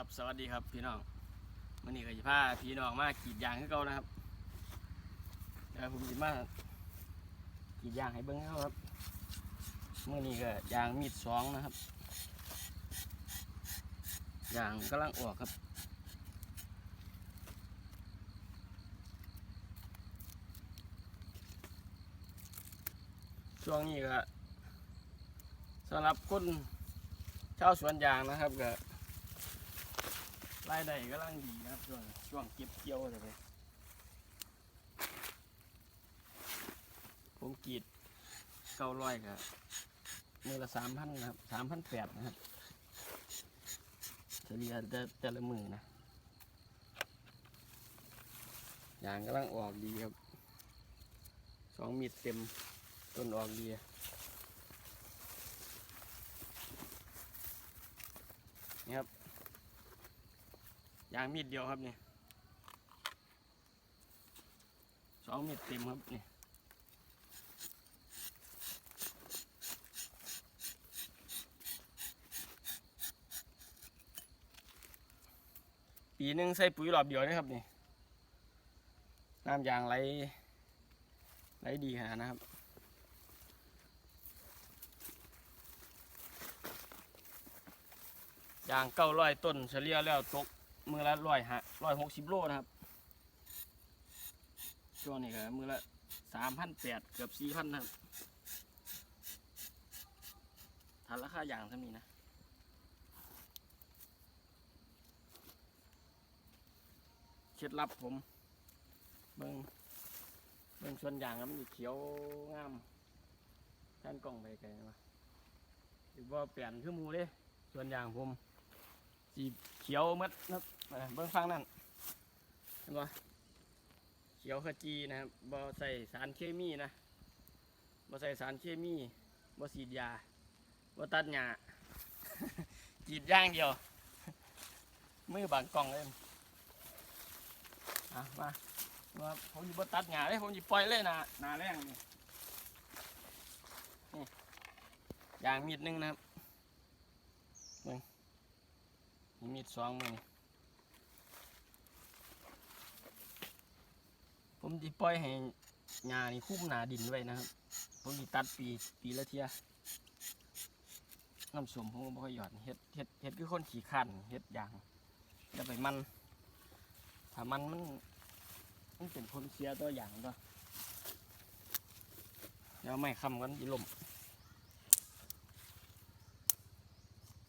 ครับสวัสดีครับพี่น้องวันนี้ก็จะพาพี่น้องมากรีดยางให้เขานะครับเดี๋ยวผมจะมากรีดยางให้เบิ้งให้เขาครับเมื่อนี้ก็ยางมีดสองนะครับยางกำลังออกครับช่วงนี้ก็สำหรับคนชาวสวนยางนะครับก็ รายได้กำลังดีนะครับช่วงช่วงเก็บเกี่ยวเลยไปผมกีดเก้าร้อยกับมือละสามพันนะครับสามพันแปดนะครับเฉลี่ยแต่แต่ละมือนะยางกำลังออกดีครับสองมีดเต็มต้นออกดีนี่ครับ ยางมีดเดียวครับนี่สองมีดเต็มครับนี่ปีหนึ่งใส่ปุ๋ยรอบเดียวนะครับนี่น้ำยางไหลไหลดีขนาดนะครับยางเก้าร้อยต้นเฉลี่ยแล้วตก มือละร้อยฮะร้อยหกสิบโลนะครับช่วงนี้ก็มือละสามพันแปดเกือบสี่พันนะครับทันราคาอย่างเท่านี้นะเคล็ดลับผม เบิ้งเบิ้งชวนอย่างครับมันเขียวงามท่านกล้องไปไกลมาหรือว่าเปลี่ยนขึ้นมูเลยชวนอย่างผม สีเขียวมัดนะครับเออเบื้องฟังนั่นเห็นปะเขียวขจีนะครับบ่ใส่สารเคมีนะบ่ใส่สารเคมีบ่ฉีดยาบ่ตัดหญ้าจีดย่างเดียว มือบางกล่องเลยอะมามาผมจะบ่ตัดหญ้าเลยผมจะปล่อยเลยนะหนาแรงนี่นี่างมีดหนึงนะครับมี มีดสองมือผมจะปล่อยให้หญ้านี่คุ้มหนาดินไว้นะครับ ผมจะตัดปีปีละเทียน้ำสมผมก็บ่ค่อยหยอดเฮ็ดเฮ็ดเฮ็ดคือคนขี้ขันเฮ็ดอย่างอย่าไปมัน ถ้ามันมันมันเป็นคนเสียตัวอย่างตัวเดี๋ยวไม่คำกันจะล่ม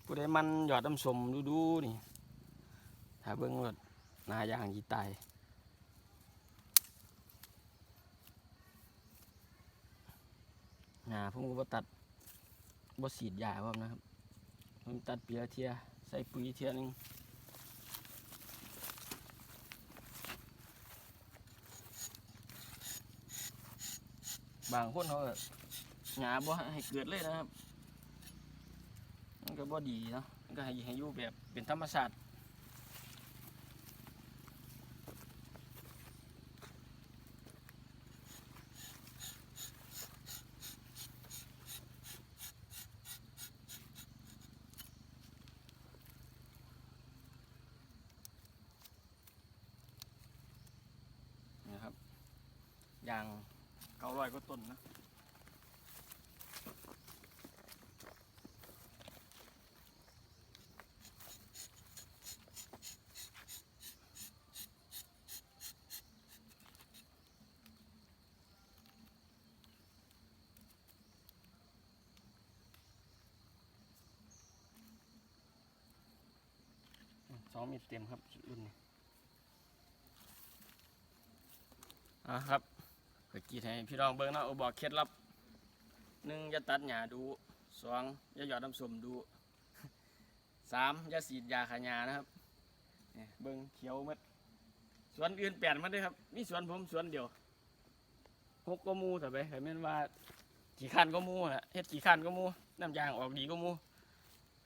ผู้ใดมันหยอดน้ำสมดูดูๆนี่ถ้าเบิ่งรถนายางยีตายหนาผมก็บตัดบ่ฉีดยาพร้อมนะครับผมตัดปีละเทียใส่ปุ๋ยเทียหนึงบางคนเขาหญ้าบ่ให้เกิดเลยนะครับ มันก็บ่ดีเนาะมันก็ให้ให้อยู่แบบเป็นธรรมชาตินะครับยางเก้าร้อยก็ต้นนะ สองมีดเต็มครับรุ่นนี้อะครับก็กรีดให้พี่น้องเบิ่งนาะอบอกเคล็ดลับหนึ่งอย่าตัดหญ้าดูสองอย่าหยอดน้ำส้มดูสามอย่าฉีดยาขายานะครับเบิ่งเขียวหมดสวนอื่นแปลนมาด้วยครับมีสวนผมสวนเดียวหกก็มูแต่ไปเห็นม่นว่าขี่ขันก็มูฮะเฮ็ดขี่ขันก็มูน้ำยางออกดีก็มู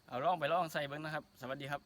เอาล่องไปล่องใส่เบิ่งนะครับ สวัสดีครับ